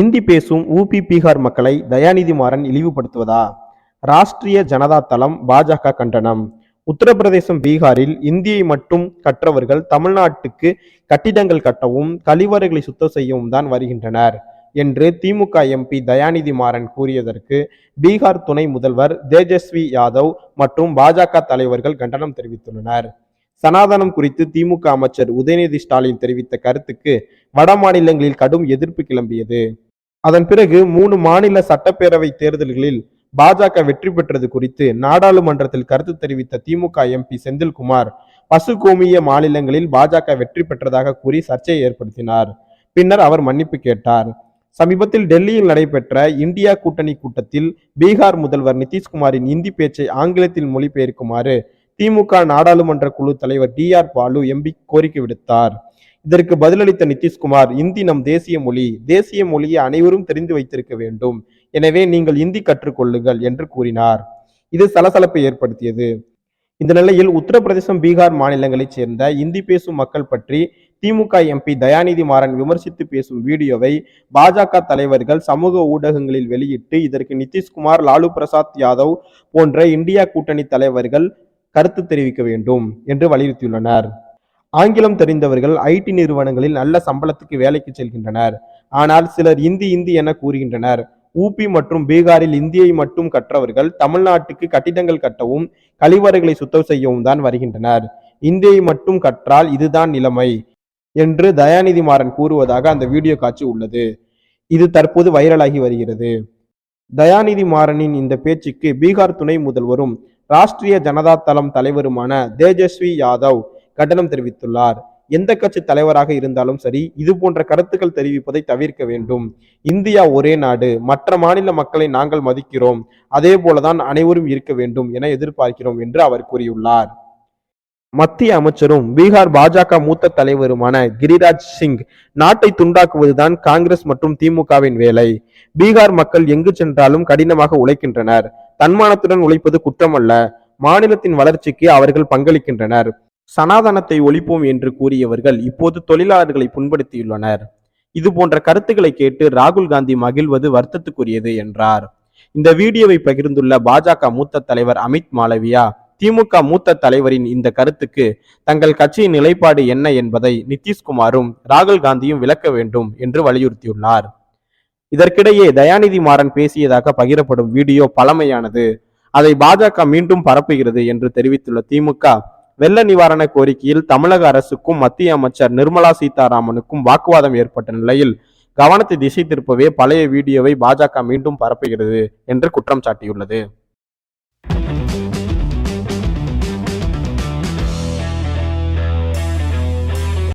இந்தி பேசும் ஊபி பீகார் மக்களை தயாநிதி மாறன் இழிவுபடுத்துவதா? ராஷ்டிரிய ஜனதா தளம் பாஜக கண்டனம். உத்தரப்பிரதேசம் பீகாரில் இந்தியை மட்டும் கற்றவர்கள் தமிழ்நாட்டுக்கு கட்டிடங்கள் கட்டவும் கழிவறைகளை சுத்தம் செய்யவும் தான் வருகின்றனர் என்று திமுக எம்பி தயாநிதி மாறன் கூறியதற்கு பீகார் துணை முதல்வர் தேஜஸ்வி யாதவ் மற்றும் பாஜக தலைவர்கள் கண்டனம் தெரிவித்துள்ளனர். சனாதனம் குறித்து திமுக அமைச்சர் உதயநிதி ஸ்டாலின் தெரிவித்த கருத்துக்கு வட மாநிலங்களில் கடும் எதிர்ப்பு கிளம்பியது. அதன் பிறகு மூணு மாநில சட்டப்பேரவை தேர்தல்களில் பாஜக வெற்றி பெற்றது குறித்து நாடாளுமன்றத்தில் கருத்து தெரிவித்த திமுக எம்பி செந்தில்குமார் பசுகோமிய மாநிலங்களில் பாஜக வெற்றி பெற்றதாக கூறி சர்ச்சையை ஏற்படுத்தினார். பின்னர் அவர் மன்னிப்பு கேட்டார். சமீபத்தில் டெல்லியில் நடைபெற்ற இந்தியா கூட்டணி கூட்டத்தில் பீகார் முதல்வர் நிதிஷ்குமாரின் இந்தி பேச்சை ஆங்கிலத்தில் மொழிபெயர்க்குமாறு திமுக நாடாளுமன்ற குழு தலைவர் டி ஆர் பாலு எம்பி கோரிக்கை விடுத்தார். இதற்கு பதிலளித்த நிதிஷ்குமார் இந்தி நம் தேசிய மொழி தேசிய மொழியை அனைவரும் தெரிந்து வைத்திருக்க வேண்டும். எனவே நீங்கள் இந்தி கற்றுக்கொள்ளுங்கள் என்று கூறினார். இது சலசலப்பை ஏற்படுத்தியது. இந்த நிலையில் உத்தரப்பிரதேசம் பீகார் மாநிலங்களைச் சேர்ந்த இந்தி பேசும் மக்கள் பற்றி திமுக எம்பி தயாநிதி மாறன் விமர்சித்து பேசும் வீடியோவை பாஜக தலைவர்கள் சமூக ஊடகங்களில் வெளியிட்டு இதற்கு நிதிஷ்குமார் லாலு பிரசாத் யாதவ் போன்ற இந்தியா கூட்டணி தலைவர்கள் கருத்து தெரிவிக்க வேண்டும் என்று வலியுறுத்தியுள்ளனர். ஆங்கிலம் தெரிந்தவர்கள் ஐடி நிறுவனங்களில் நல்ல சம்பளத்துக்கு வேலைக்கு செல்கின்றனர். ஆனால் சிலர் இந்தி இந்தி என கூறுகின்றனர். ஊபி மற்றும் பீகாரில் இந்தியை மட்டும் கற்றவர்கள் தமிழ்நாட்டுக்கு கட்டிடங்கள் கட்டவும் கழிவறைகளை சுத்தம் செய்யவும் தான் வருகின்றனர். இந்தியை மட்டும் கற்றால் இதுதான் நிலைமை என்று தயாநிதி மாறன் கூறுவதாக அந்த வீடியோ காட்சி உள்ளது. இது தற்போது வைரலாகி வருகிறது. தயாநிதி மாறனின் இந்த பேச்சுக்கு பீகார் துணை முதல்வரும் ராஷ்டிரிய ஜனதா தளம் தலைவருமான தேஜஸ்வி யாதவ் கண்டனம் தெரிவித்துள்ளார். எந்த கட்சி தலைவராக இருந்தாலும் சரி இது போன்ற கருத்துக்கள் தெரிவிப்பதை தவிர்க்க வேண்டும். இந்தியா ஒரே நாடு மற்ற மாநில மக்களை நாங்கள் மதிக்கிறோம். அதே போலதான் அனைவரும் இருக்க வேண்டும் என எதிர்பார்க்கிறோம் என்று அவர் கூறியுள்ளார். மத்திய அமைச்சரும் பீகார் பாஜக மூத்த தலைவருமான கிரிராஜ் சிங் நாட்டை துண்டாக்குவதுதான் காங்கிரஸ் மற்றும் திமுகவின் வேலை. பீகார் மக்கள் எங்கு சென்றாலும் கடினமாக உழைக்கின்றனர். தன்மானத்துடன் உழைப்பது குற்றமல்ல. மாநிலத்தின் வளர்ச்சிக்கு அவர்கள் பங்களிக்கின்றனர். சனாதனத்தை ஒழிப்போம் என்று கூறியவர்கள் இப்போது தொழிலாளர்களை புண்படுத்தியுள்ளனர். இது போன்ற கருத்துக்களை கேட்டு ராகுல் காந்தி மகிழ்வது வருத்தத்துக்குரியது என்றார். இந்த வீடியோவை பகிர்ந்துள்ள பாஜக மூத்த தலைவர் அமித் மாலவியா திமுக மூத்த தலைவரின் இந்த கருத்துக்கு தங்கள் கட்சியின் நிலைப்பாடு என்ன என்பதை நிதிஷ்குமாரும் ராகுல் காந்தியும் விளக்க வேண்டும் என்று வலியுறுத்தியுள்ளார். இதற்கிடையே தயாநிதி மாறன் பேசியதாக பகிரப்படும் வீடியோ பழமையானது. அதை பாஜக மீண்டும் பரப்புகிறது என்று தெரிவித்துள்ள திமுக வெள்ள நிவாரண கோரிக்கையில் தமிழக அரசுக்கும் மத்திய அமைச்சர் நிர்மலா சீதாராமனுக்கும் வாக்குவாதம் ஏற்பட்ட நிலையில் கவனத்தை திசை திருப்பவே பழைய வீடியோவை பாஜக மீண்டும் பரப்புகிறது என்று குற்றம் சாட்டியுள்ளது.